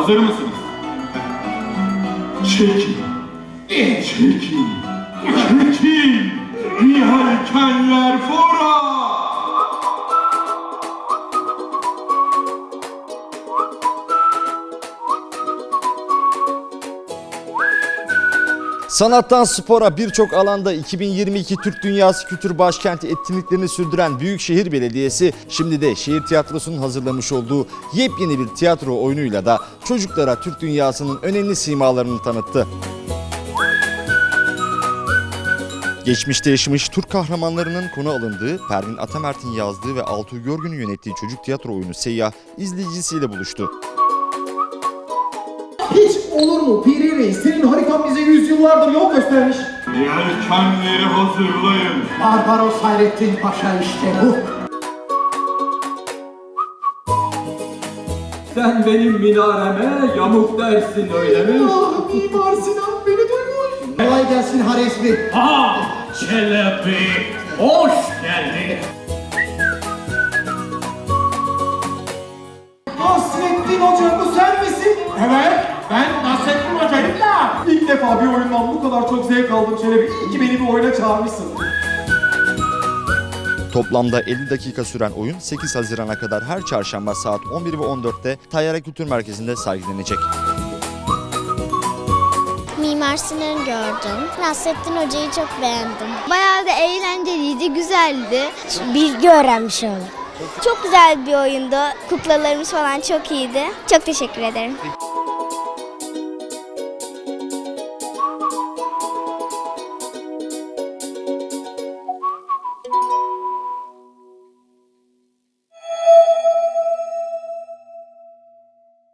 Hazır mısınız? Çekin. Çekin. Çekin. Yelkenler fora. Sanattan spora birçok alanda 2022 Türk Dünyası Kültür Başkenti etkinliklerini sürdüren Büyükşehir Belediyesi şimdi de şehir tiyatrosunun hazırlamış olduğu yepyeni bir tiyatro oyunuyla da çocuklara Türk dünyasının önemli simalarını tanıttı. Geçmişte yaşamış Türk kahramanlarının konu alındığı, Pervin Atamert'in yazdığı ve Altuğ Görgün'ün yönettiği çocuk tiyatro oyunu Seyyah izleyicisiyle buluştu. Hiç olur mu Piri Reis? Senin harikan bize yüzyıllardır yol göstermiş. Yelkenleri hazırlayın. Barbaros Hayrettin Paşa işte bu. Sen benim minareme yamuk dersin öyle mi? Ah Mimar Sinan beni duymuş. Kolay gelsin Haresli. Ha Çelebi hoş geldin. Nasrettin Hoca bu sen misin? Evet ben Da. İlk defa bir oyundan bu kadar çok zevk aldım Çelebi. İyi ki beni bir oyuna çağırmışsın. Toplamda 50 dakika süren oyun 8 Haziran'a kadar her çarşamba saat 11 ve 14'te Tayyare Kültür Merkezi'nde sergilenecek. Mimar Sinan'ı gördüm. Nasrettin Hoca'yı çok beğendim. Bayağı da eğlenceliydi, güzeldi. Bilgi öğrenmiş oldum. Çok güzel bir oyundu. Kuklalarımız falan çok iyiydi. Çok teşekkür ederim.